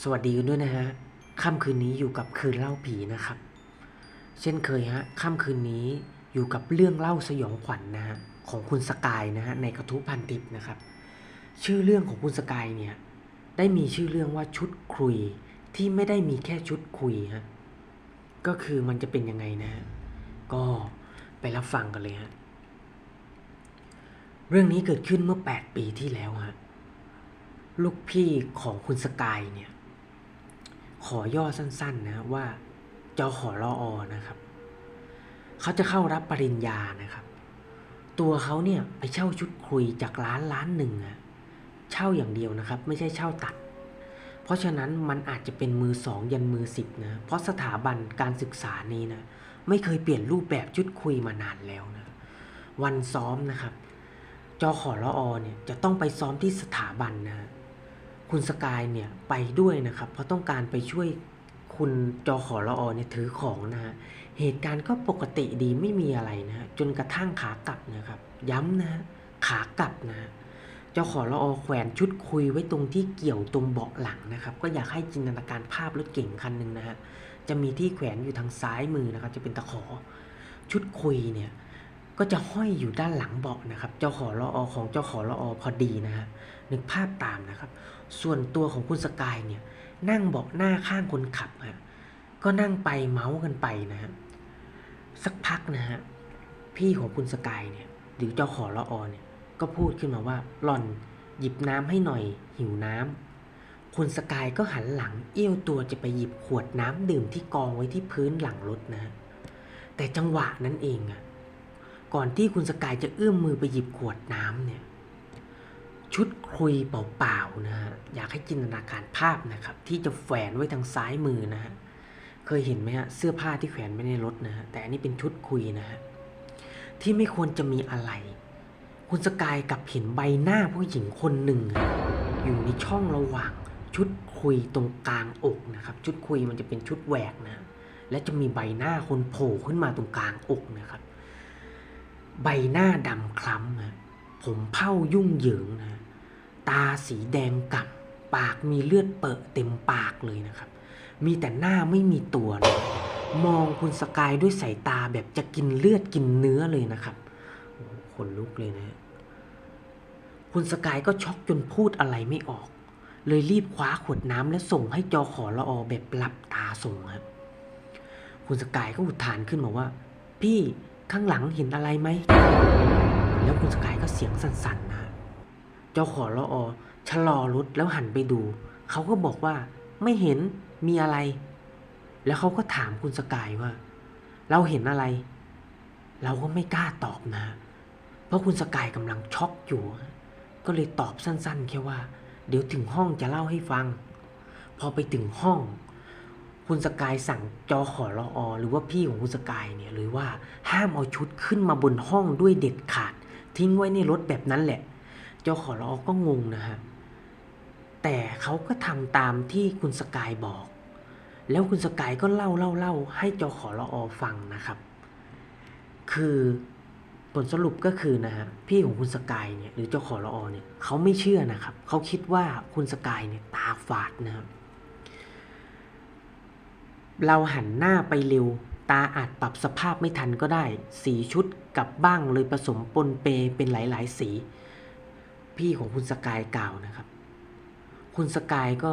สวัสดีกันด้วยนะฮะ ค่ำคืนนี้อยู่กับคืนเล่าผีนะครับ เช่นเคยฮะ ค่ำคืนนี้อยู่กับเรื่องเล่าสยองขวัญนะฮะของคุณสกายนะฮะในกระทู้พันทิปนะครับ ชื่อเรื่องของคุณสกายเนี่ยได้มีชื่อเรื่องว่าชุดคุยที่ไม่ได้มีแค่ชุดคุยฮะ ก็คือมันจะเป็นยังไงนะฮะ ก็ไปรับฟังกันเลยฮะ เรื่องนี้เกิดขึ้นเมื่อ 8 ปีที่แล้วฮะ ลูกพี่ของคุณสกายเนี่ย ขอย่อสั้นๆนะว่าจอขอรออนะครับ เขาจะเข้ารับปริญญานะครับ ตัวเขาเนี่ยไปเช่าชุดคุยจากร้านร้านหนึ่งอะเช่าอย่างเดียวนะครับ ไม่ใช่เช่าตัด เพราะฉะนั้นมันอาจจะเป็นมือสองยันมือสิบนะ เพราะสถาบันการศึกษานี้นะไม่เคยเปลี่ยนรูปแบบชุดคุยมานานแล้วนะ วันซ้อมนะครับ จอขอรออเนี่ยจะต้องไปซ้อมที่สถาบันนะฮะ คุณสกายเนี่ยไปด้วยนะครับ เพราะต้องการไปช่วยคุณจอขอรอเนี่ยถือของนะฮะเหตุการณ์ก็ปกติดีไม่มีอะไรนะฮะจนกระทั่งขากลับนะครับ ย้ำนะฮะขากลับนะฮะจอขอรอแขวนชุดคุยไว้ตรงที่เกี่ยวตรงเบาะหลังนะครับ ก็อยากให้จินตนาการภาพรถเก่งคันหนึ่งนะฮะจะมีที่แขวนอยู่ทางซ้ายมือนะครับ จะเป็นตะขอชุดคุยเนี่ย ก็จะห้อยอยู่ด้านหลังเบาะนะครับ เจ้าขอรออของเจ้าขอรออพอดีนะฮะนึกภาพตามนะครับ ส่วนตัวของคุณสกายเนี่ยนั่งเบาะหน้าข้างคนขับฮะก็นั่งไปเมาส์กันไปนะฮะสักพักนะฮะพี่ของคุณสกายเนี่ยหรือเจ้าขอรออเนี่ยก็พูดขึ้นมาว่าหล่อนหยิบน้ำให้หน่อยหิวน้ำคุณสกายก็หันหลังเอี้ยวตัวจะไปหยิบขวดน้ำดื่มที่กองไว้ที่พื้นหลังรถนะฮะแต่จังหวะนั้นเองอะ ก่อนที่คุณสกายจะเอื้อมมือไปหยิบขวดน้ำเนี่ย ชุดคุยเปล่าๆนะฮะอยากให้จินตนาการภาพนะครับ ที่จะแฝนไว้ทางซ้ายมือนะฮะเคยเห็นไหมฮะเสื้อผ้าที่แขวนไว้ในรถนะฮะแต่อันนี้เป็นชุดคุยนะฮะที่ไม่ควรจะมีอะไร คุณสกายกับเห็นใบหน้าผู้หญิงคนหนึ่ง อยู่ในช่องระหว่างชุดคุยตรงกลางอกนะครับ ชุดคุยมันจะเป็นชุดแหวกนะ และจะมีใบหน้าคนโผล่ขึ้นมาตรงกลางอกนะครับ ใบหน้าดำคล้ำนะผมเผ้ายุ่งเหยิงนะ ตาสีแดงกล่ำปากมีเลือดเปอะเต็มปากเลยนะครับ มีแต่หน้าไม่มีตัวนะมองคุณสกายด้วยสายตาแบบจะกินเลือดกินเนื้อเลยนะครับโหขนลุกเลยนะ คุณสกายก็ช็อกจนพูดอะไรไม่ออก เลยรีบคว้าขวดน้ำและส่งให้จอขอละอแบบหลับตาส่งครับ คุณสกายก็อุทานขึ้นมาว่า พี่ ข้างหลังเห็นอะไรไหม แล้วคุณสกายก็เสียงสั่นๆนะ เจ้าขอรออชะลอรถแล้วหันไปดู เขาก็บอกว่าไม่เห็นมีอะไร แล้วเขาก็ถามคุณสกายว่า เราเห็นอะไร เราก็ไม่กล้าตอบนะ เพราะคุณสกายกำลังช็อกอยู่ ก็เลยตอบสั้นๆ แค่ว่า เดี๋ยวถึงห้องจะเล่าให้ฟัง พอไปถึงห้อง คุณสกายสั่งจอขอรออหรือว่าพี่ของคุณสกายเนี่ยหรือว่าห้ามเอาชุดขึ้นมาบนห้องด้วยเด็ดขาด ทิ้งไว้ในรถแบบนั้นแหละ จอขอรออก็งงนะฮะแต่เขาก็ทำตามที่คุณสกายบอก แล้วคุณสกายก็เล่าเล่าเล่าให้จอขอรออฟังนะครับ คือผลสรุปก็คือนะฮะพี่ของคุณสกายเนี่ยหรือเจ้าขอรออเนี่ยเขาไม่เชื่อนะครับเขาคิดว่าคุณสกายเนี่ยตาฝาดนะครับ เราหันหน้าไปเร็ว ตาอาจปรับสภาพไม่ทันก็ได้ สีชุดกับบ้างเลยผสมปนเปเป็นหลาย ๆ สี พี่ของคุณสกายกล่าวนะครับ คุณสกายก็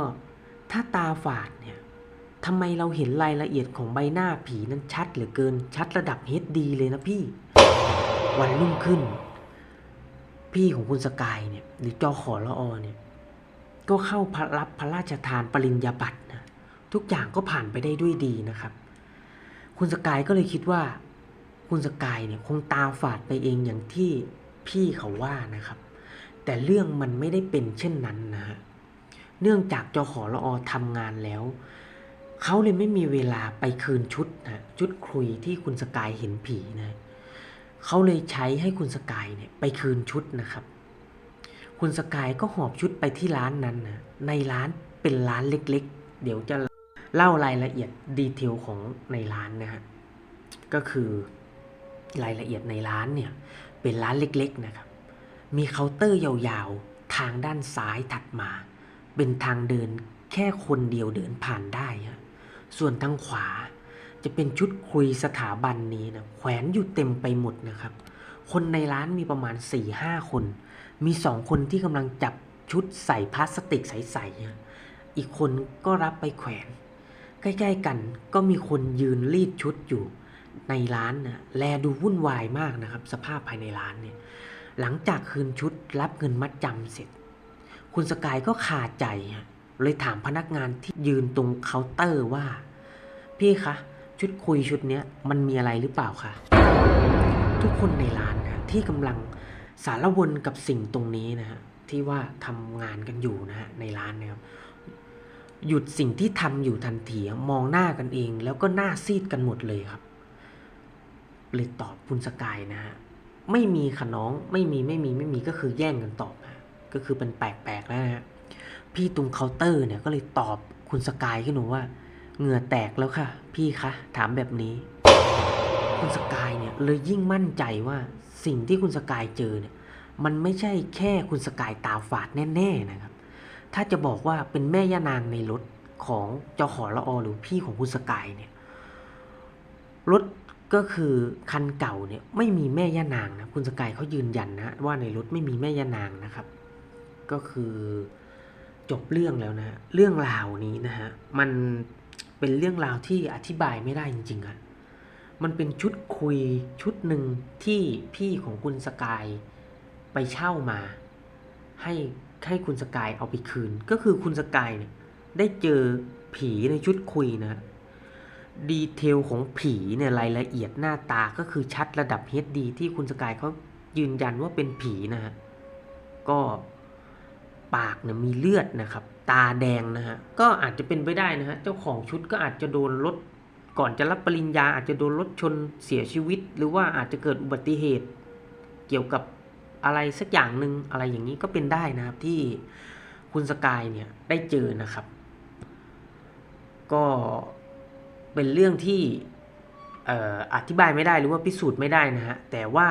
ถ้าตาฝาดเนี่ยทำไมเราเห็นรายละเอียดของใบหน้าผีนั้นชัดเหลือเกิน ชัดระดับ HD เลยนะพี่ วันรุ่งขึ้น พี่ของคุณสกายเนี่ย หรือจอขอละอเนี่ย ก็เข้ารับพระราชทานปริญญาบัตร ทุกอย่างก็ผ่านไปได้ด้วยดีนะครับ คุณสกายก็เลยคิดว่า คุณสกายเนี่ยคงตาฝาดไปเองอย่างที่พี่เขาว่านะครับ แต่เรื่องมันไม่ได้เป็นเช่นนั้นนะฮะเนื่องจากจอขอละอทำงานแล้ว เขาเลยไม่มีเวลาไปคืนชุดนะชุดคุยที่คุณสกายเห็นผีนะเขาเลยใช้ให้คุณสกายเนี่ยไปคืนชุดนะครับ คุณสกายก็หอบชุดไปที่ร้านนั้นนะในร้านเป็นร้านเล็ก ๆ เดี๋ยวจะ เล่ารายละเอียดดีเทลของในร้านนะฮะก็คือรายละเอียดในร้านเนี่ยเป็นร้านเล็กๆนะครับ มีเคาน์เตอร์ยาวๆ ทางด้านซ้ายถัดมา เป็นทางเดินแค่คนเดียวเดินผ่านได้ฮะส่วนทางขวาจะเป็นชุดคุยสถาบันนี้นะแขวนอยู่เต็มไปหมดนะครับ คนในร้านมีประมาณ4ี่ห้าคน มีสองคนที่กำลังจับชุดใส่พลาสติกใสๆอีกคนก็รับไปแขวน ใกล้ๆกันก็มีคนยืนรีดชุดอยู่ในร้านนะแลดูวุ่นวายมากนะครับ สภาพภายในร้านเนี่ย หลังจากคืนชุดรับเงินมัดจำเสร็จ คุณสกายก็ขาดใจฮะเลยถามพนักงานที่ยืนตรงเคาน์เตอร์ว่า พี่คะชุดคุยชุดเนี้ยมันมีอะไรหรือเปล่าคะทุกคนในร้านนะที่กำลังสารวนกับสิ่งตรงนี้นะฮะที่ว่าทำงานกันอยู่นะฮะในร้านนะครับ หยุดสิ่งที่ทำอยู่ทันทีมองหน้ากันเอง แล้วก็หน้าซีดกันหมดเลยครับเลยตอบคุณสกายนะฮะไม่มีค่ะน้องไม่มีไม่มีไม่มีก็คือแย่งกันตอบนะก็คือเป็นแปลกๆแล้วนะฮะพี่ตรงเคาน์เตอร์เนี่ยก็เลยตอบคุณสกายขึ้นมาว่า เหงื่อแตกแล้วค่ะ พี่คะถามแบบนี้ คุณสกายเนี่ยเลยยิ่งมั่นใจว่าสิ่งที่คุณสกายเจอเนี่ยมันไม่ใช่แค่คุณสกายตาฝาดแน่ ๆนะครับ ถ้าจะบอกว่าเป็นแม่ย่านางในรถของเจ้าขอละอหรือพี่ของคุณสกายเนี่ยรถก็คือคันเก่าเนี่ยไม่มีแม่ย่านางนะคุณสกายเขายืนยันนะว่าในรถไม่มีแม่ย่านางนะครับ ก็คือจบเรื่องแล้วนะเรื่องราวนี้นะฮะมันเป็นเรื่องราวที่อธิบายไม่ได้จริงๆอะมันเป็นชุดคุยชุดหนึ่งที่พี่ของคุณสกายไปเช่ามา ให้ ให้คุณสกายเอาไปคืน ก็คือคุณสกายเนี่ยได้เจอผีในชุดคุยนะดีเทลของผีเนี่ยรายละเอียดหน้าตาก็คือชัดระดับ HD ที่คุณสกายเขายืนยันว่าเป็นผีนะฮะก็ปากเนี่ยมีเลือดนะครับ ตาแดงนะฮะก็อาจจะเป็นไปได้นะฮะเจ้าของชุดก็อาจจะโดนรถก่อนจะรับปริญญาอาจจะโดนรถชนเสียชีวิต หรือว่าอาจจะเกิดอุบัติเหตุ เกี่ยวกับ อะไรสักอย่างหนึ่งอะไรอย่างนี้ก็เป็นได้นะครับที่คุณสกายเนี่ยได้เจอนะครับ ก็เป็นเรื่องที่เอ่ออธิบายไม่ได้หรือว่าพิสูจน์ไม่ได้นะฮะแต่ว่า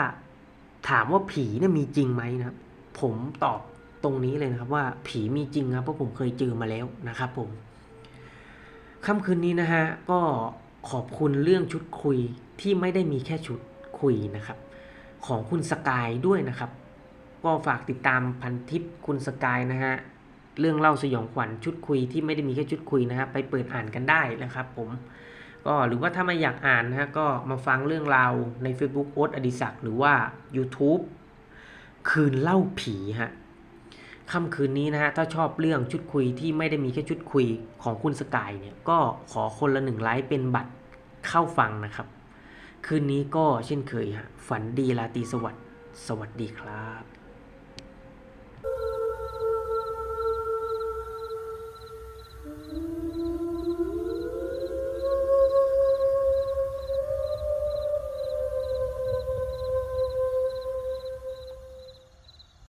ถามว่าผีเนี่ยมีจริงไหมนะครับ ผมตอบตรงนี้เลยนะครับว่าผีมีจริงครับเพราะผมเคยเจอมาแล้วนะครับผมค่ำคืนนี้นะฮะก็ขอบคุณเรื่องชุดคุยที่ไม่ได้มีแค่ชุดคุยนะครับ ของคุณสกายด้วยนะครับ ก็ฝากติดตามพันทิปคุณสกายนะฮะเรื่องเล่าสยองขวัญชุดคุยที่ไม่ได้มีแค่ชุดคุยนะฮะไปเปิดอ่านกันได้นะครับ ผม ก็หรือว่าถ้าไม่อยากอ่านนะฮะก็มาฟังเรื่องราวใน Facebook โอ๊ตอดิศักดิ์หรือว่า YouTube คืนเล่าผีฮะค่ำคืนนี้นะฮะถ้าชอบเรื่องชุดคุยที่ไม่ได้มีแค่ชุดคุยของคุณสกายเนี่ยก็ขอคนละหนึ่งไลค์เป็นบัตรเข้าฟังนะครับ คืนนี้ก็เช่นเคยฮะฝันดีราตรีสวัสดิ์สวัสดีครับ